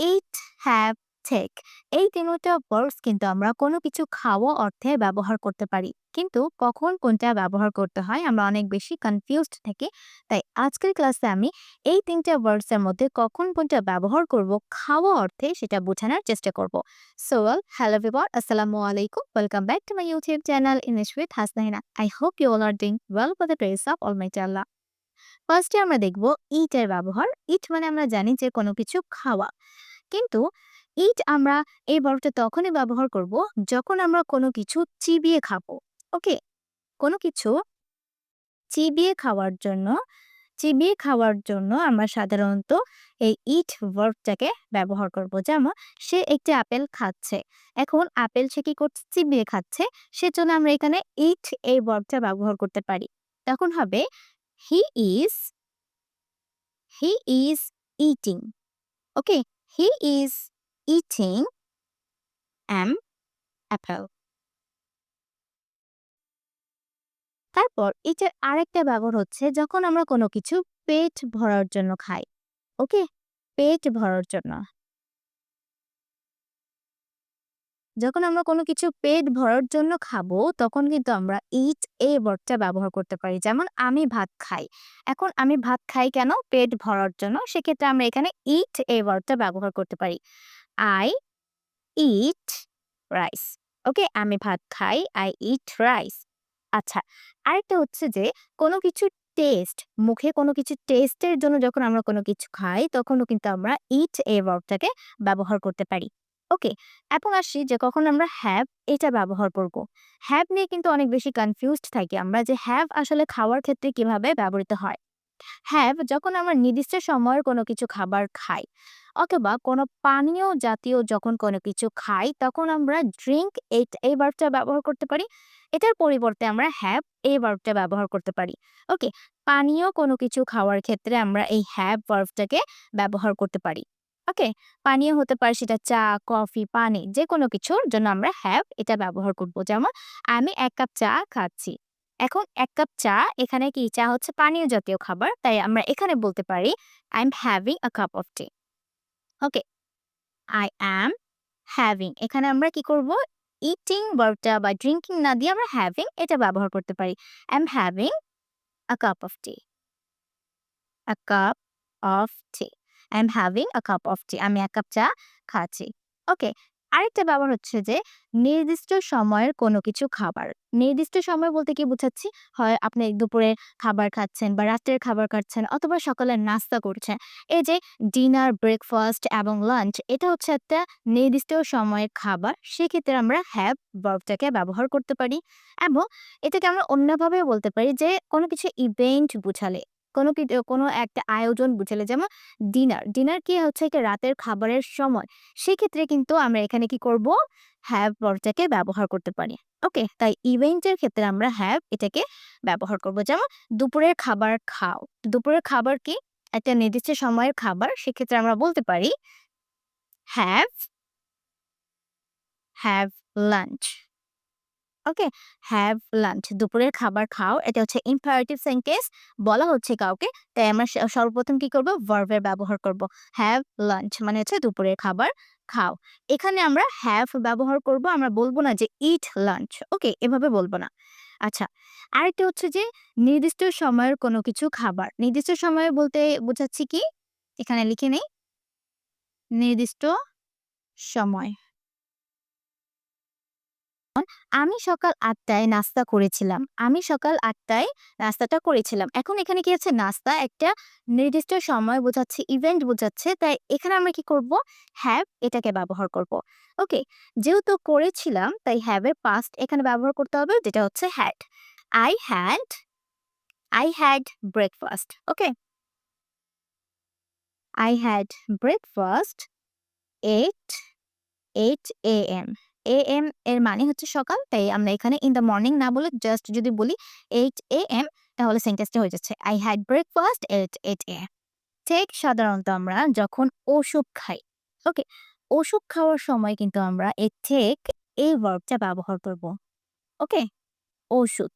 It, have, take এই ৩ টা verbs কিন্তু আমরা কোনো কিছু খাওয়া অর্থে ব্যবহার করতে পারি। কিন্তু কখন কোনটা ব্যবহার করতে হয় আমরা অনেক বেশি কনফিউজড থাকি। তাই আজকের ক্লাসে আমি এই ৩ টা ভার্বস এর মধ্যে কখন কোনটা ব্যবহার করব খাওয়া অর্থে সেটা বোঝানোর চেষ্টা করব। সো ওয়েল হ্যালো এভরিওয়ান আসসালামু আলাইকুম welcome back to my YouTube channel English with Hasnahina I hope you all are doing well for the grace of almighty Allah ফার্স্টে আমরা দেখব ইট এর ব্যবহার ইট মানে আমরা জানি যে কোনো কিছু খাওয়া কিন্তু ইট আমরা এই ভার্বটা তখনই ব্যবহার করব যখন আমরা কোনো কিছু চিবিয়ে খাব, ওকে? কোনো কিছু চিবিয়ে খাওয়ার জন্য, চিবিয়ে খাওয়ার জন্য আমরা সাধারণত এই ইট ভার্বটাকে ব্যবহার করব। যেমন সে একটি আপেল খাচ্ছে, এখন আপেল সে কি করছে? চিবিয়ে খাচ্ছে, সেজন্য আমরা এখানে ইট এই ভার্বটা ব্যবহার করতে পারি। তখন হবে he is he is eating okay? He is eating an apple. তারপর এটার আরেকটা ব্যবহার হচ্ছে যখন আমরা কোনো কিছু পেট ভরার জন্য খাই ওকে পেট ভরার জন্য যখন আমরা কোনো কিছু পেট ভরার জন্য খাব, তখন কিন্তু আমরা ইট এই ওয়ার্ডটা ব্যবহার করতে পারি। যেমন, আমি ভাত খাই। এখন, আমি ভাত খাই কেন? পেট ভরার জন্য। সেক্ষেত্রে আমরা এখানে ইট এই ওয়ার্ডটা ব্যবহার করতে পারি। আই ইট রাইস ওকে, আমি ভাত খাই আই ইট রাইস আচ্ছা আরেকটা হচ্ছে যে, কোনো কিছু টেস্ট মুখে কোনো কিছু টেস্টের জন্য যখন আমরা কোনো কিছু খাই, তখনও কিন্তু আমরা ইট এই ভার্বটাকে ব্যবহার করতে পারি। ওকে, এখন আসি যে কখন আমরা হ্যাভ এটা ব্যবহার করব। হ্যাভ নিয়ে কিন্তু অনেক বেশি কনফিউজড থাকি আমরা যে হ্যাভ আসলে খাওয়ার ক্ষেত্রে কীভাবে ব্যবহৃত হয়। হ্যাভ যখন আমরা নির্দিষ্ট সময়ের কোনো কিছু খাবার খাই অথবা কোনো পানীয় জাতীয় যখন কোনো কিছু খাই তখন আমরা ড্রিঙ্ক এই ভার্বটা ব্যবহার করতে পারি। এটার পরিবর্তে আমরা হ্যাভ এই ভার্বটা ব্যবহার করতে পারি। ওকে, পানীয় কোনো কিছু খাওয়ার ক্ষেত্রে আমরা এই হ্যাভ ভার্বটাকে ব্যবহার করতে পারি। ওকে? পানীয় হতে পারে সেটা চা, কফি, পানি যে কোনো কিছুর জন্য আমরা হ্যাভ এটা ব্যবহার করব। যেমন, আমি এক কাপ চা খাচ্ছি। এখন এক কাপ চা, এখানে কি চা হচ্ছে পানীয় জাতীয় খাবার, তাই আমরা এখানে বলতে পারি I am having a cup of tea okay? I am having এখানে আমরা কি করব? ইটিং ভার্বটা বা ড্রিঙ্কিং না দিয়ে আমরা হ্যাভিং এটা ব্যবহার করতে পারি। I am having a cup of tea a cup of tea I am having a cup of tea আমি এক কাপ চা খাচ্ছি। ওকে আরেকটা ব্যবহার হচ্ছে যে, নির্দিষ্ট সময়ের কোনো কিছু খাবার, নির্দিষ্ট সময় বলতে কি বুঝাচ্ছি? হয় আপনি দুপুরে খাবার খাচ্ছেন বা রাত্রের খাবার খাচ্ছেন অথবা সকালের নাস্তা করছেন, এই যে ডিনার ব্রেকফাস্ট এবং লাঞ্চ এটা হচ্ছে একটা নির্দিষ্ট সময়ের খাবার, সেক্ষেত্রে আমরা হ্যাভ ভার্বটাকে ব্যবহার করতে পারি এবং এটাকে আমরা অন্যভাবে বলতে পারি যে কোনো কিছু ইভেন্ট বুঝালে। কোনো কি কোনো একটা আয়োজন বুঝালে। যেমন ডিনার ডিনার কি হচ্ছে একটা রাতের খাবারের সময়। সেক্ষেত্রে কিন্তু আমরা এখানে কি করব? হ্যাভ ভার্বটাকে ব্যবহার করতে পারি। ওকে, তাই ইভেন্টের ক্ষেত্রে আমরা হ্যাভ এটাকে ব্যবহার করব। যেমন দুপুরের খাবার খাও। দুপুরের খাবার কি? একটা নির্দিষ্ট সময়ের খাবার। সেক্ষেত্রে আমরা বলতে পারি have have lunch okay have lunch দুপুরের খাবার খাও, এটা হচ্ছে ইম্পারেটিভ সেন্টেন্স বলা হচ্ছে কাউকে, তাই আমরা সর্বপ্রথম কি করব? ভার্বের ব্যবহার করব। হ্যাভ লাঞ্চ মানে হচ্ছে দুপুরের খাবার খাও। এখানে আমরা হ্যাভ ব্যবহার করব, আমরা বলব না যে ইট লাঞ্চ ওকে, এভাবে বলব না। আচ্ছা আরেকটা হচ্ছে যে নির্দিষ্ট সময়ের কোনো কিছু খাবার, নির্দিষ্ট সময়ে বলতে বোঝাচ্ছি কি? এখানে লিখে নেই। নির্দিষ্ট সময়। আমি সকাল আটটায় নাস্তা করেছিলাম। আমি সকাল আটটায় নাস্তাটা করেছিলাম। এখন এখানে কি আছে নাস্তা একটা নির্দিষ্ট সময় বোঝাচ্ছে ইভেন্ট বোঝাচ্ছে। তাই এখানে আমরা কি করব? হ্যাভ এটাকে ব্যবহার করব। ওকে যেহেতু করেছিলাম, তাই হ্যাভের পাস্ট এখানে ব্যবহার করতে হবে, যেটা হচ্ছে had I had I had breakfast okay had breakfast eight eight A M A M এর মানে হচ্ছে সকাল, তাই আমরা এখানে ইন দ্য মর্নিং না বলে জাস্ট যদি বলি এইট এ এম তাহলে সেন্টেন্সটা হয়ে যাচ্ছে I had breakfast at eight A ঠিক সাধারণত আমরা যখন ওষুধ খাই ওকে ওষুধ খাওয়ার সময় কিন্তু আমরা এ ঠিক এই ভার্বটা ব্যবহার করব ওকে ওষুধ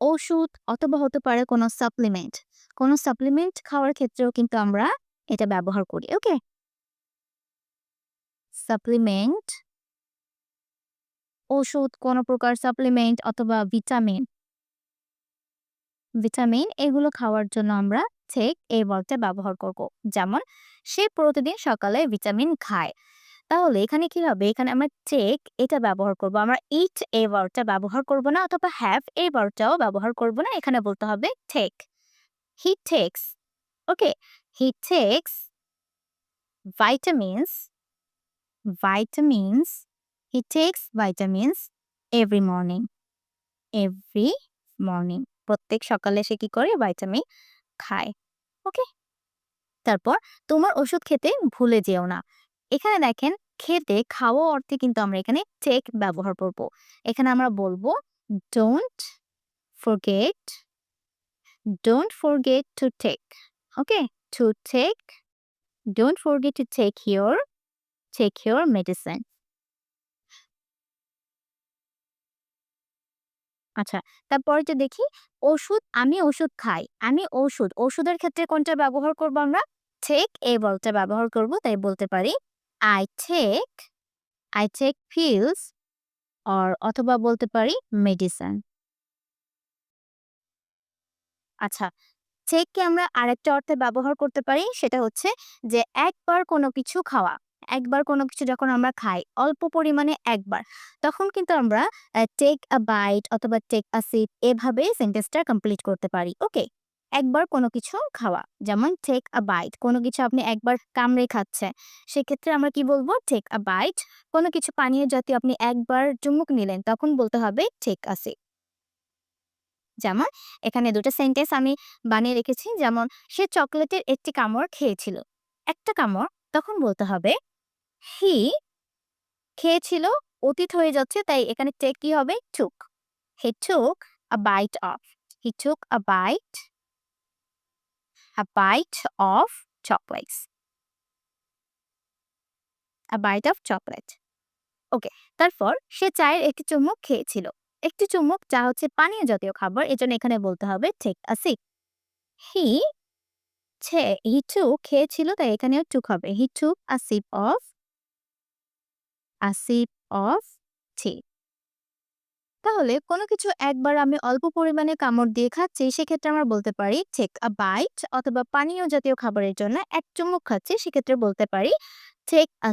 ওষুধ অথবা হতে পারে কোনো সাপ্লিমেন্ট কোনো সাপ্লিমেন্ট খাওয়ার ক্ষেত্রেও কিন্তু আমরা এটা ব্যবহার করি ওকে সাপ্লিমেন্ট ওষুধ, কোনো প্রকার সাপ্লিমেন্ট অথবা ভিটামিন ভিটামিন এগুলো খাওয়ার জন্য আমরা টেক এই ওয়ার্ডটা ব্যবহার করব। যেমন, সে প্রতিদিন সকালে ভিটামিন খায়। তাহলে এখানে কি হবে? এখানে আমরা টেক এটা ব্যবহার করব। আমরা ইট এই ওয়ার্ডটা ব্যবহার করব না অথবা হ্যাভ এই ওয়ার্ডটাও ব্যবহার করব না। এখানে বলতে হবে take he takes okay he takes vitamins vitamins he takes vitamins every morning. Every morning. প্রত্যেক সকালে সে কি করে? ভাইটামিন খায়। ওকে তারপর তোমার ওষুধ খেতে ভুলে যেও না। এখানে দেখেন, খেতে, খাওয়া অর্থে কিন্তু আমরা এখানে টেক ব্যবহার করব। এখানে আমরা বলব don't forget don't forget to take okay to take don't forget to take your take your medicine আচ্ছা তারপরে যে দেখি ওষুধ, আমি ওষুধ খাই। আমি ওষুধ, ওষুধের ক্ষেত্রে কোনটা ব্যবহার করব আমরা? টেক এই বলটা ব্যবহার করব, তাই বলতে পারি I take I take pills or অথবা বলতে পারি মেডিসিন আচ্ছা চেককে আমরা আরেকটা অর্থে ব্যবহার করতে পারি, সেটা হচ্ছে যে একবার কোনো কিছু খাওয়া। একবার কোনো কিছু যখন আমরা খাই, অল্প পরিমাণে একবার, তখন কিন্তু আমরা টেক আ বাইট অথবা টেক আ সিট এভাবে সেন্টেন্সটা কমপ্লিট করতে পারি ওকে একবার কোনো কিছু খাওয়া, যেমন টেক আ বাইট কোনো কিছু আপনি একবার কামড়ে খাচ্ছে সেক্ষেত্রে আমরা কি বলব? টেক আ বাইট কোনো কিছু পানীয় জাতীয় আপনি একবার চুমুক নিলেন, তখন বলতে হবে টেক আ সিট যেমন, এখানে দুটো সেন্টেন্স আমি বানিয়ে রেখেছি, যেমন, সে চকলেটের একটি কামড় খেয়েছিল। একটা কামড়, তখন বলতে হবে হি খেয়েছিল, অতীত হয়ে যাচ্ছে, তাই এখানে টেক কি হবে? Took he took a bite of he took a bite a bite of chocolates a bite of chocolate okay তারপর সে চায়ের একটি চুমুক খেয়েছিল। একটি চুমুক যা হচ্ছে পানীয় জাতীয় খাবার, এজন্য এখানে বলতে হবে টেক আ হি ছে হি টু খেয়েছিল, তাই এখানেও টুক হবে। He took a sip of sip of tea তাহলে কোনো কিছু একবার আমি অল্প পরিমাণে কামড় দিয়ে খাচ্ছি, সেক্ষেত্রে আমরা বলতে পারি টেক আ বাইট অথবা পানীয় জাতীয় খাবারের জন্য এক চুমুক খাচ্ছি, সেক্ষেত্রে বলতে পারি টেক আ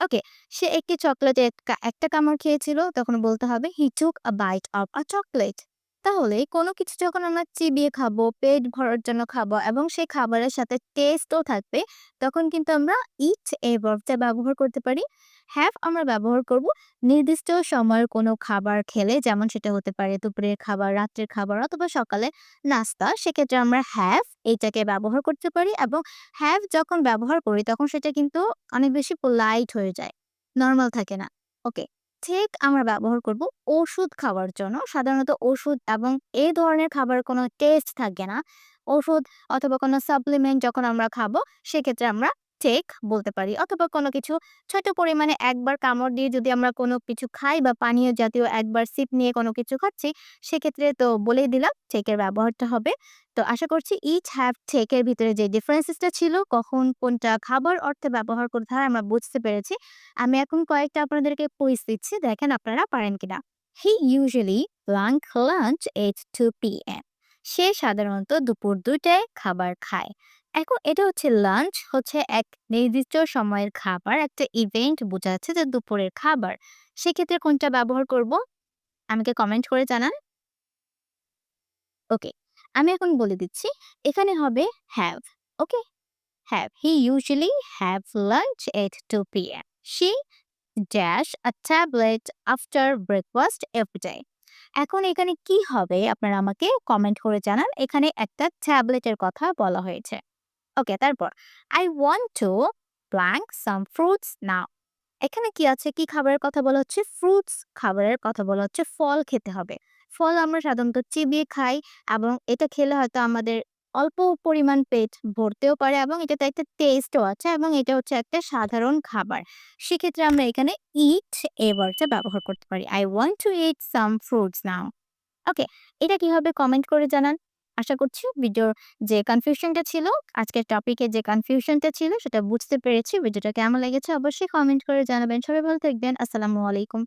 ওকে সে একটি চকলেটে একটা কামড় খেয়েছিল, তখন বলতে হবে he took a bite of a chocolate তাহলে কোনো কিছু যখন আমরা চিবিয়ে খাব, পেট ভরার জন্য খাব এবং সেই খাবারের সাথে টেস্টও থাকবে, তখন কিন্তু আমরা ইট এ ব্যবহার করতে পারি হ্যাভ আমরা ব্যবহার করব নির্দিষ্ট সময়ের কোনো খাবার খেলে, যেমন সেটা হতে পারে দুপুরের খাবার, রাত্রের খাবার অথবা সকালে নাস্তা, সেক্ষেত্রে আমরা হ্যাভ এইটাকে ব্যবহার করতে পারি এবং হ্যাভ যখন ব্যবহার করি তখন সেটা কিন্তু অনেক বেশি পোলাইট হয়ে যায় নর্মাল থাকে না। ওকে ঠিক আমরা ব্যবহার করব ওষুধ খাওয়ার জন্য, সাধারণত ওষুধ এবং এই ধরনের খাবার কোনো টেস্ট থাকে না। ওষুধ অথবা কোনো সাপ্লিমেন্ট যখন আমরা খাব, সেক্ষেত্রে আমরা টেক বলতে পারি অথবা কোনো কিছু। ছোট পরিমাণে একবার কামড় দিয়ে যদি আমরা কোনো কিছু খাই বা পানীয় জাতীয় একবার সিপ নিয়ে কোনো কিছু খাচ্ছি, সেক্ষেত্রে তো বলেই দিলাম টেকের ব্যবহারটা হবে। তো আশা করছি ইচ হ্যাভ টেকের ভিতরে যে ডিফারেন্সেসটা ছিল, কখন কোনটা খাবার অর্থে ব্যবহার করতে হয় আমরা বুঝতে পেরেছি। আমি এখন কয়েকটা আপনাদেরকে কুইজ দিচ্ছি, দেখেন আপনারা পারেন কিনা। He usually lunch lunch at two P M সে সাধারণত দুপুর দুইটায় খাবার খায়। এখন এটা হচ্ছে লাঞ্চ হচ্ছে এক নির্দিষ্ট সময়ের খাবার, একটা ইভেন্ট বোঝাচ্ছে যে দুপুরের খাবার। সেক্ষেত্রে কোনটা ব্যবহার করব? আমাকে কমেন্ট করে জানান। ওকে আমি এখন বলে দিচ্ছি, এখানে হবে have okay have he usually have lunch at two P M she dash a tablet after breakfast every day এখন এখানে কি হবে? আপনারা আমাকে কমেন্ট করে জানান। এখানে একটা ট্যাবলেটের কথা বলা হয়েছে। ওকে, তারপর I want to blank some fruits now এখানে কি আছে? কি খাবারের কথা বলা হচ্ছে? ফ্রুটস খাবারের কথা বলা হচ্ছে। ফল খেতে হবে। ফল আমরা সাধারণত চিবিয়ে খাই এবং এটা খেলে হয়তো আমাদের অল্প পরিমাণ পেট ভরতেও পারে এবং এটাতে একটা টেস্টও আছে এবং এটা হচ্ছে একটা সাধারণ খাবার। সেক্ষেত্রে আমরা এখানে ইট এ ব্যবহার করতে পারি। I want to eat some fruits now okay, এটা কি হবে কমেন্ট করে জানান? আশা করছি ভিডিওর যে কনফিউশনটা ছিল, আজকের টপিকে যে কনফিউশনটা ছিল সেটা বুঝতে পেরেছি। ভিডিওটা কেমন লেগেছে অবশ্যই কমেন্ট করে জানাবেন। সবাই ভালো থাকবেন। আসসালামু আলাইকুম।